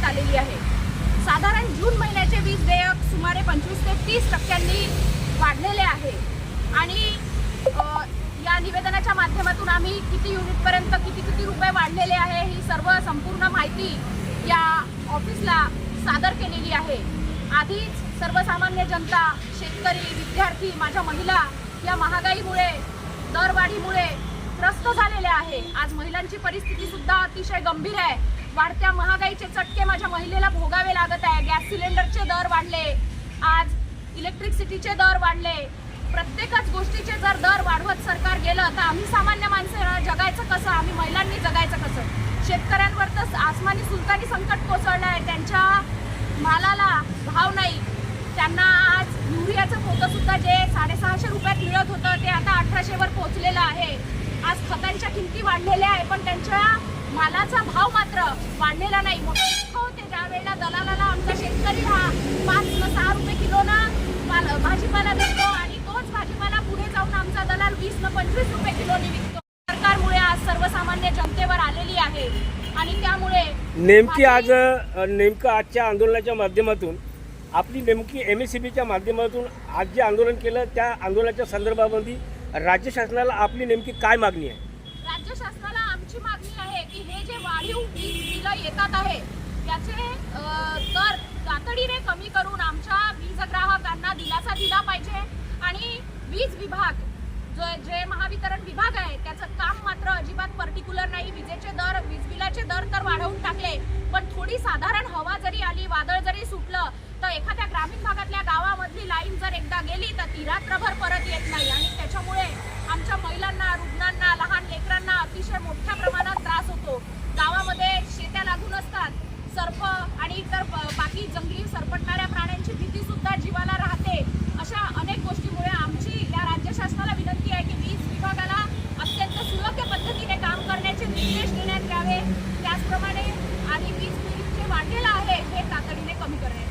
करण्यात आलेली आहे. साधारण जून महिन्याचे वीज देयक सुमारे पंचवीस ते तीस टक्क्यांनी वाढलेले आहे. आणि या निवेदनाच्या माध्यमातून आम्ही किती युनिटपर्यंत किती किती रुपये वाढलेले आहे ही सर्व संपूर्ण माहिती या ऑफिसला सादर केलेली आहे. आधीच सर्वसामान्य जनता शेतकरी विद्यार्थी माझ्या महिला या महागाईमुळे दरवाढीमुळे त्रस्त झालेल्या आहे. आज महिलांची परिस्थितीसुद्धा अतिशय गंभीर आहे. वाढत्या महागाईचे चटके माझ्या महिलेला भोगावे लागत आहे. गॅस सिलेंडरचे दर वाढले. आज इलेक्ट्रिसिटीचे दर वाढले. प्रत्येकच गोष्टीचे जर दर वाढवत सरकार गेलं तर आम्ही सामान्य माणसं जगायचं कसं? आम्ही महिलांनी जगायचं कसं? शेतकऱ्यांवर तर आसमानी सुलतानी संकट कोसळलं आहे त्यांच्या मालाला भाव नाही. त्यांना आज युरियाचं पोतं सुद्धा जे साडेसहाशे रुपयात मिळत होतं ते आता अठराशेवर पोहोचलेलं आहे आज खतांच्या किमती वाढलेल्या आहे पण त्यांच्या मालाचा भाव मात्र वाढलेला नाही. मोठं दुःख होते ज्या वेळेला दलालाला आमचा शेतकरी हा पाच न सहा रुपये किलोनं माल भाजीपाला देतो आणि तोच भाजीपाला पुढे जाऊन आमचा दलाल वीस न पंचवीस रुपये किलोने विकतो. सरकारमुळे आज सर्वसामान्य जनतेवर आलेली आहे आणि त्यामुळे नेमकी आज नेमकं आजच्या आंदोलनाच्या माध्यमातून आपली नेमकी एम एस सी बीच्या माध्यमातून आज जे आंदोलन केलं त्या आंदोलनाच्या संदर्भामध्ये राज्य शासनाला आपली नेमकी काय मागणी आहे? राज्य शासनाला आमची मागणी आहे की हे जे वाढीव वीज बिलं येतात आहे याचे दर तातडीने कमी करून आमच्या वीज ग्राहकांना दिलासा दिला पाहिजे आणि वीज विभाग जो जे महावितरण विभाग आहे त्याचं काम मात्र अजिबात पर्टिक्युलर नाही. विजेचे दर वीज बिलाचे दर तर वाढवून टाकले पण थोडी साधारण हवा जरी आली वादळ जरी सुटलं तर एखाद्या ग्रामीण भागातल्या ही लाईन जर एकदा गेली तर ती रात्रभर परत येत नाही. आणि त्याच्यामुळे आमच्या महिलांना रुग्णांना लहान लेकरांना अतिशय मोठ्या प्रमाणात त्रास होतो. गावामध्ये शेत्या लागून असतात. सर्प आणि इतर बाकी जंगली सरपटणाऱ्या प्राण्यांची भीती सुद्धा जीवाला राहते. अशा अनेक गोष्टीमुळे आमची या राज्य शासनाला विनंती आहे की वीज विभागाला अत्यंत सुलभ्य पद्धतीने काम करण्याचे निर्देश देण्यात यावे. त्याचप्रमाणे आणि वीज बिल जे वाढलेलं आहे हे तातडीने कमी करण्यात